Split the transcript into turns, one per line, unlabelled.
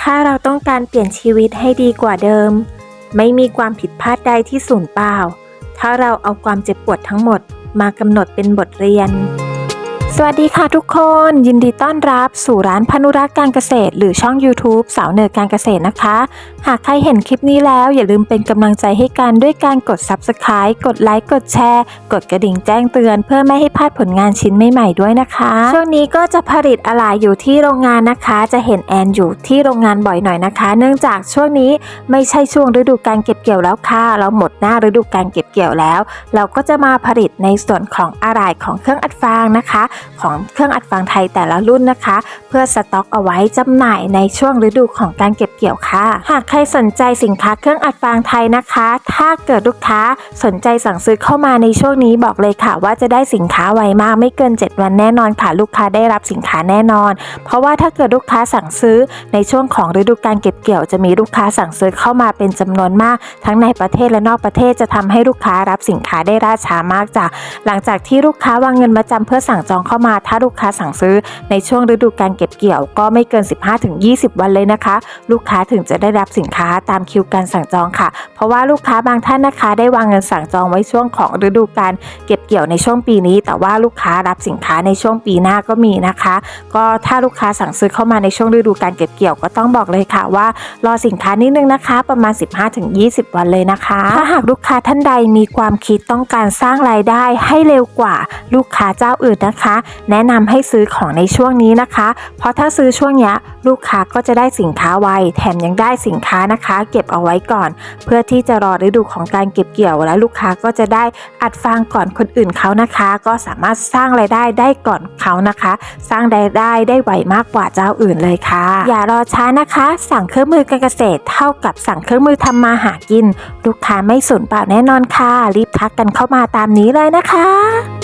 ถ้าเราต้องการเปลี่ยนชีวิตให้ดีกว่าเดิม ไม่มีความผิดพลาดใดที่สูญเปล่า ถ้าเราเอาความเจ็บปวดทั้งหมดมากำหนดเป็นบทเรียน สวัสดีค่ะทุกคนยินดีต้อนรับสู่ร้านพนุรักษ์การเกษตร หรือช่อง YouTube สาวเหนือการเกษตรนะคะ หากใครเห็นคลิปนี้แล้ว อย่าลืมเป็นกำลังใจให้กันด้วยการกด Subscribe กดไลค์กดแชร์ กดกระดิ่งแจ้งเตือน เพื่อไม่ให้พลาดผลงานชิ้นใหม่ๆด้วยนะคะ ช่วงนี้ก็จะผลิตอะไหล่อยู่ที่โรงงานนะคะ จะเห็นแอนอยู่ที่โรงงานบ่อยหน่อยนะคะ เนื่องจากช่วงนี้ไม่ใช่ช่วงฤดูการเก็บเกี่ยวแล้วค่ะเราหมดหน้าฤดูการเก็บเกี่ยวแล้ว เราก็จะมาผลิตในส่วนของอะไหล่ของเครื่องอัดฟางนะคะของเครื่องอัดฟางไทยแต่ละรุ่นนะคะ เพื่อสต็อกเอาไว้จำหน่ายในช่วงฤดูของการเก็บ เกี่ยวค่ะ หากใครสนใจสินค้าเครื่องอัดฟางไทยนะคะ ถ้าเกิดลูกค้าสนใจสั่งซื้อเข้ามาในช่วงนี้บอกเลยค่ะ ว่าจะได้สินค้าไวมากไม่เกิน 7 วันแน่นอนค่ะ ลูกค้าได้รับสินค้าแน่นอน เพราะว่าถ้าเกิดลูกค้าสั่งซื้อในช่วงของฤดูการเก็บเกี่ยวจะมีลูกค้าสั่งซื้อเข้ามาเป็นจำนวนมาก ทั้งในประเทศและนอกประเทศจะทำให้ลูกค้ารับสินค้าได้ล่าช้ามากจ้ะหลังจากที่ลูกค้าวางเงินมาจำเพื่อสั่งจองเข้ามา ถ้าลูกค้าสั่งซื้อในช่วงฤดูการเก็บเกี่ยว ก็ไม่เกิน 15-20 วันเลยนะคะ ลูกค้าถึงจะได้รับสินค้าตามคิวการสั่งจองค่ะ เพราะว่าลูกค้าบางท่านนะคะ ได้วางเงินสั่งจองไว้ช่วงของฤดูการเก็บเกี่ยวในช่วงปีนี้ แต่ว่าลูกค้ารับสินค้าในช่วงปีหน้าก็มีนะคะ ก็ถ้าลูกค้าสั่งซื้อเข้ามาในช่วงฤดูการเก็บเกี่ยวก็ต้องบอกเลยค่ะว่ารอสินค้านิดนึงนะคะ ประมาณ 15-20 วันเลยนะคะ ถ้าหากลูกค้าท่านใดมีความคิดต้องการสร้างรายได้ให้เร็วกว่าลูกค้าเจ้าอื่นนะคะ แนะนำให้ซื้อของในช่วงนี้นะคะ เพราะถ้าซื้อช่วงนี้ลูกค้าก็จะได้สินค้าไวแถแถมยังได้สินค้านะคะ เก็บเอาไว้ก่อน เพื่อที่จะรอฤดูของการเก็บเกี่ยวและลูกค้าก็จะได้อัดฟางก่อนคนอื่นเขานะคะ ก็สามารถสร้างรายได้ได้ก่อนเขานะคะ สร้างรายได้ได้ไวมากกว่าเจ้าอื่นเลยค่ะ อย่ารอช้านะคะ สั่งเครื่องมือการเกษตร เท่ากับสั่งเครื่องมือทำมาหากิน ลูกค้าไม่สูญเปล่าแน่นอนค่ะ รีบทักกันเข้ามาตามนี้เลยนะคะ